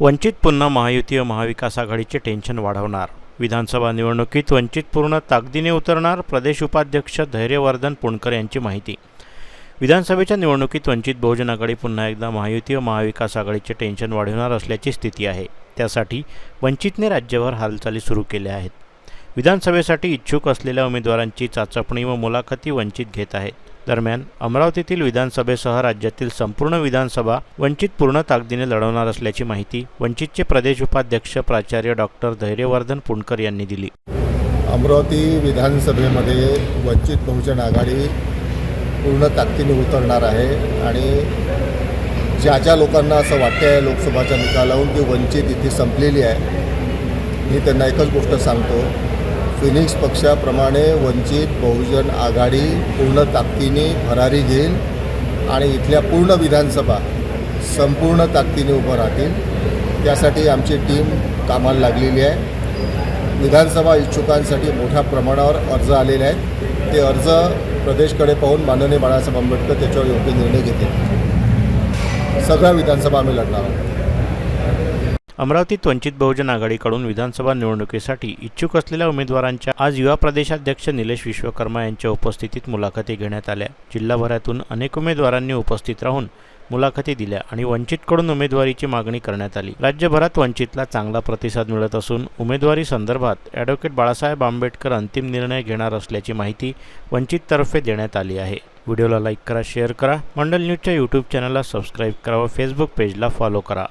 वंचित पुन्हा महायुती व महाविकास आघाडीचे टेन्शन वाढवणार. विधानसभा निवडणुकीत वंचित पूर्ण ताकदीने उतरणार प्रदेश उपाध्यक्ष धैर्यवर्धन पुणकर यांची माहिती. विधानसभेच्या निवडणुकीत वंचित बहुजन आघाडी पुन्हा एकदा महायुती व महाविकास आघाडीचे टेन्शन वाढवणार असल्याची स्थिती आहे. त्यासाठी वंचितने राज्यभर हालचाली सुरू केल्या आहेत. विधानसभेसाठी इच्छुक असलेल्या उमेदवारांची चाचपणी व मुलाखती वंचित घेत आहेत. दरम्यान अमरावतीतील विधानसभेसह राज्यातील संपूर्ण विधानसभा वंचित पूर्ण ताकदीने लढवणार असल्याची माहिती वंचितचे प्रदेश उपाध्यक्ष प्राचार्य डॉक्टर धैर्यवर्धन पुणकर यांनी दिली. अमरावती विधानसभेमध्ये वंचित बहुजन आघाडी पूर्ण ताकदीने उतरणार आहे आणि ज्या ज्या लोकांना असं वाटतं आहे लोकसभाच्या निकालाहून की वंचित इथे संपलेली आहे मी त्यांना एकच गोष्ट सांगतो. फिनिक्स पक्षाप्रमाणे वंचित बहुजन आघाडी पूर्ण ताकदीने भरारी घेईल आणि इथल्या पूर्ण विधानसभा संपूर्ण ताकदीने उभं राहतील. त्यासाठी आमची टीम कामाला लागलेली आहे. विधानसभा इच्छुकांसाठी मोठ्या प्रमाणावर अर्ज आलेले आहेत. ते अर्ज प्रदेशकडे पाहून माननीय बाळासाहेब आंबेडकर त्याच्यावर योग्य निर्णय घेतील. सगळ्या विधानसभा आम्ही लढणार आहोत. अमरावतीत वंचित बहुजन आघाडीकडून विधानसभा निवडणुकीसाठी इच्छुक असलेल्या उमेदवारांच्या आज युवा प्रदेशाध्यक्ष निलेश विश्वकर्मा यांच्या उपस्थितीत मुलाखती घेण्यात आल्या. जिल्हाभरातून अनेक उमेदवारांनी उपस्थित राहून मुलाखती दिल्या आणि वंचितकडून उमेदवारीची मागणी करण्यात आली. राज्यभरात वंचितला चांगला प्रतिसाद मिळत असून उमेदवारी संदर्भात ॲडव्होकेट बाळासाहेब आंबेडकर अंतिम निर्णय घेणार असल्याची माहिती वंचिततर्फे देण्यात आली आहे. व्हिडिओला लाईक करा शेअर करा. मंडल न्यूजच्या यूट्यूब चॅनलला सबस्क्राईब करा व फेसबुक पेजला फॉलो करा.